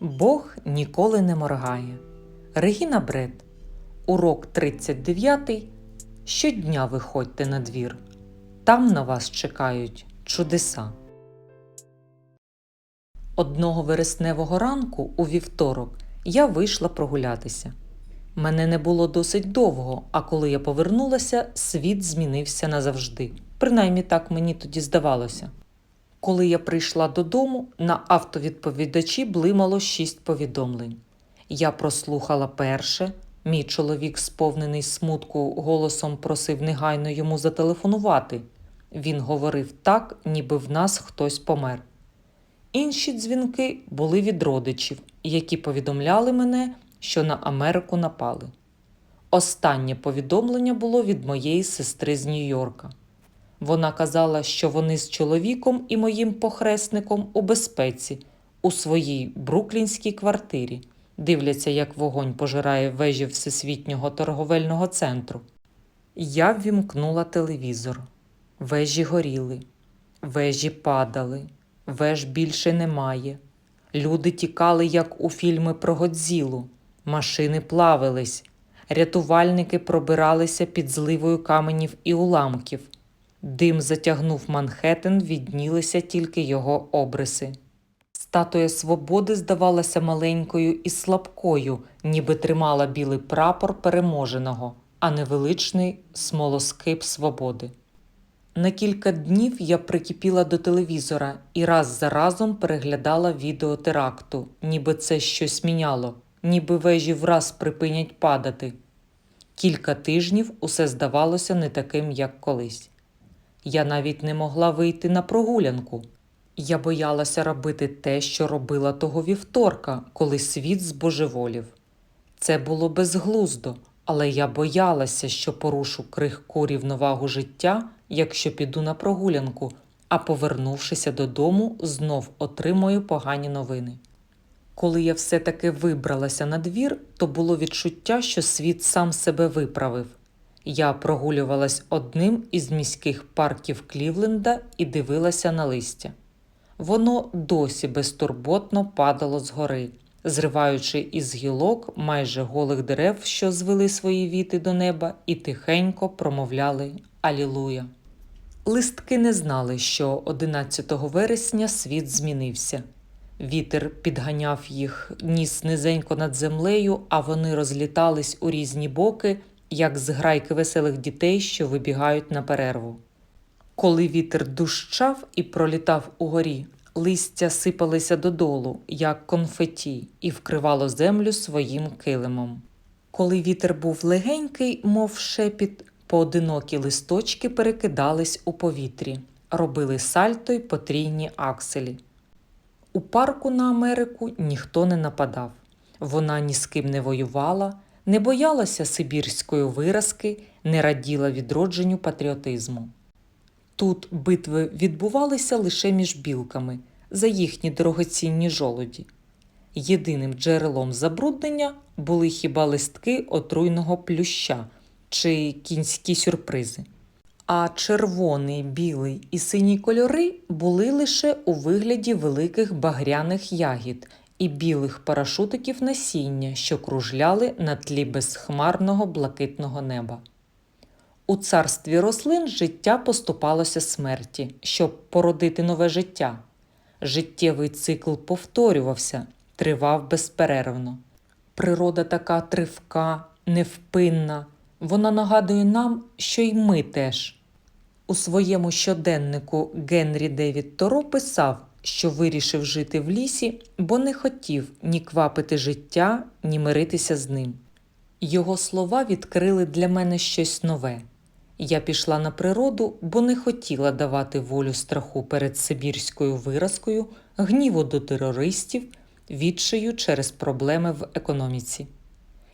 Бог ніколи не моргає. Регіна Бред. Урок 39. Щодня виходьте на двір. Там на вас чекають чудеса. Одного вересневого ранку у вівторок я вийшла прогулятися. Мене не було досить довго, а коли я повернулася, світ змінився назавжди. Принаймні так мені тоді здавалося. Коли я прийшла додому, на автовідповідачі блимало шість повідомлень. Я прослухала перше. Мій чоловік, сповнений смутку, голосом просив негайно йому зателефонувати. Він говорив так, ніби в нас хтось помер. Інші дзвінки були від родичів, які повідомляли мене, що на Америку напали. Останнє повідомлення було від моєї сестри з Нью-Йорка. Вона казала, що вони з чоловіком і моїм похресником у безпеці у своїй бруклінській квартирі, дивляться, як вогонь пожирає вежі Всесвітнього торговельного центру. Я ввімкнула телевізор. Вежі горіли, вежі падали, веж більше немає. Люди тікали, як у фільми про Годзілу, машини плавились, рятувальники пробиралися під зливою каменів і уламків. Дим затягнув Манхеттен, віднілися тільки його обриси. Статуя свободи здавалася маленькою і слабкою, ніби тримала білий прапор переможеного, а не величний смолоскип свободи. На кілька днів я прикипіла до телевізора і раз за разом переглядала відео теракту, ніби це щось міняло, ніби вежі враз припинять падати. Кілька тижнів усе здавалося не таким, як колись. Я навіть не могла вийти на прогулянку. Я боялася робити те, що робила того вівторка, коли світ збожеволів. Це було безглуздо, але я боялася, що порушу крихку рівновагу життя, якщо піду на прогулянку, а повернувшися додому, знов отримую погані новини. Коли я все-таки вибралася на двір, то було відчуття, що світ сам себе виправив. Я прогулювалась одним із міських парків Клівленда і дивилася на листя. Воно досі безтурботно падало згори, зриваючи із гілок майже голих дерев, що звели свої віти до неба, і тихенько промовляли Алілуя. Листки не знали, що 11 вересня світ змінився. Вітер підганяв їх, ніс низенько над землею, а вони розлітались у різні боки, як зграйки веселих дітей, що вибігають на перерву. Коли вітер дущав і пролітав угорі, листя сипалися додолу, як конфеті, і вкривало землю своїм килимом. Коли вітер був легенький, мов шепіт, поодинокі листочки перекидались у повітрі, робили сальто й потрійні акселі. У парку на Америку ніхто не нападав. Вона ні з ким не воювала, не боялася сибірської виразки, не раділа відродженню патріотизму. Тут битви відбувалися лише між білками за їхні дорогоцінні жолоді. Єдиним джерелом забруднення були хіба листки отруйного плюща чи кінські сюрпризи. А червоний, білий і синій кольори були лише у вигляді великих багряних ягід і білих парашутиків насіння, що кружляли на тлі безхмарного блакитного неба. У царстві рослин життя поступалося смерті, щоб породити нове життя. Життєвий цикл повторювався, тривав безперервно. Природа така тривка, невпинна, вона нагадує нам, що й ми теж. У своєму щоденнику Генрі Девід Торо писав, що вирішив жити в лісі, бо не хотів ні квапити життя, ні миритися з ним. Його слова відкрили для мене щось нове. Я пішла на природу, бо не хотіла давати волю страху перед сибірською виразкою, гніву до терористів, відчаю через проблеми в економіці.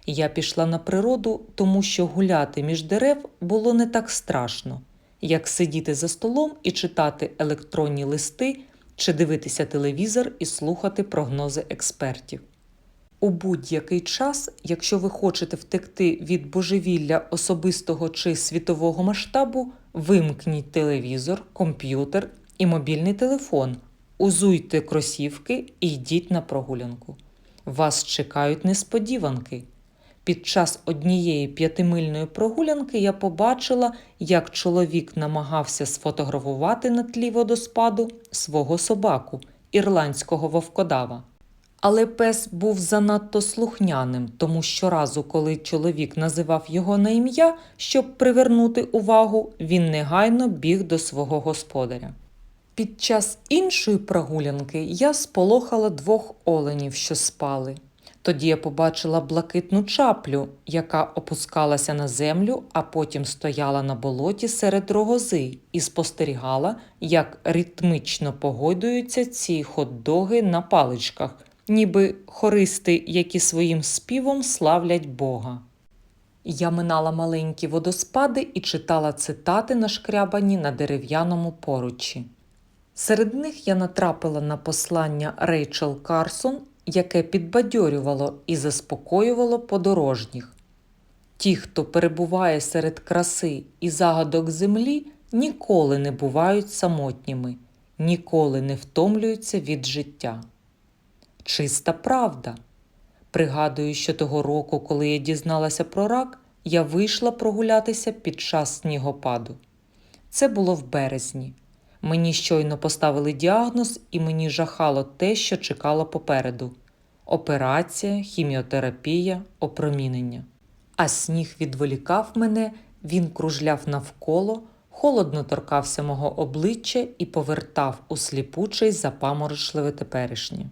Я пішла на природу, тому що гуляти між дерев було не так страшно, як сидіти за столом і читати електронні листи чи дивитися телевізор і слухати прогнози експертів. У будь-який час, якщо ви хочете втекти від божевілля особистого чи світового масштабу, вимкніть телевізор, комп'ютер і мобільний телефон, узуйте кросівки і йдіть на прогулянку. Вас чекають несподіванки. Під час однієї п'ятимильної прогулянки я побачила, як чоловік намагався сфотографувати на тлі водоспаду свого собаку, ірландського вовкодава. Але пес був занадто слухняним, тому щоразу, коли чоловік називав його на ім'я, щоб привернути увагу, він негайно біг до свого господаря. Під час іншої прогулянки я сполохала двох оленів, що спали. Тоді я побачила блакитну чаплю, яка опускалася на землю, а потім стояла на болоті серед рогози і спостерігала, як ритмично погойдуються ці хот-доги на паличках, ніби хористи, які своїм співом славлять Бога. Я минала маленькі водоспади і читала цитати нашкрябані на дерев'яному поручі. Серед них я натрапила на послання Рейчел Карсон, яке підбадьорювало і заспокоювало подорожніх. Ті, хто перебуває серед краси і загадок землі, ніколи не бувають самотніми, ніколи не втомлюються від життя. Чиста правда. Пригадую, що того року, коли я дізналася про рак, я вийшла прогулятися під час снігопаду. Це було в березні. Мені щойно поставили діагноз, і мені жахало те, що чекало попереду: операція, хіміотерапія, опромінення. А сніг відволікав мене, він кружляв навколо, холодно торкався мого обличчя і повертав у сліпучий запаморочливе теперішнє.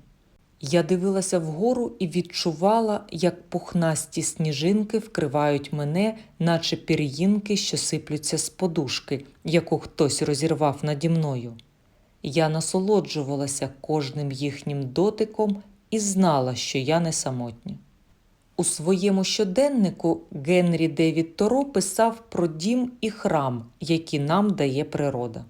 Я дивилася вгору і відчувала, як пухнасті сніжинки вкривають мене, наче пір'їнки, що сиплються з подушки, яку хтось розірвав наді мною. Я насолоджувалася кожним їхнім дотиком і знала, що я не самотня. У своєму щоденнику Генрі Девід Торо писав про дім і храм, які нам дає природа.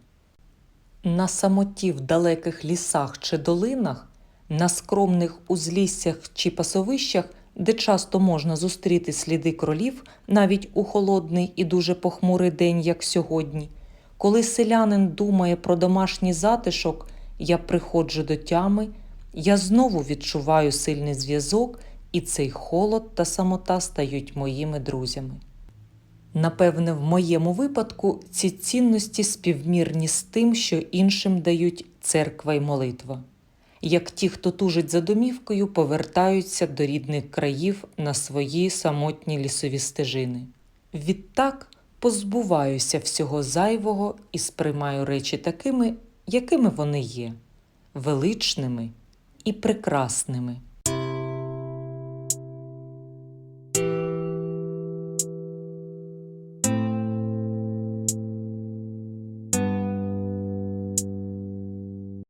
На самоті в далеких лісах чи долинах на скромних узліссях чи пасовищах, де часто можна зустріти сліди кролів навіть у холодний і дуже похмурий день, як сьогодні, коли селянин думає про домашній затишок, я приходжу до тями, я знову відчуваю сильний зв'язок, і цей холод та самота стають моїми друзями. Напевне, в моєму випадку ці цінності співмірні з тим, що іншим дають церква й молитва як ті, хто тужить за домівкою, повертаються до рідних країв на свої самотні лісові стежини. Відтак позбуваюся всього зайвого і сприймаю речі такими, якими вони є, величними і прекрасними.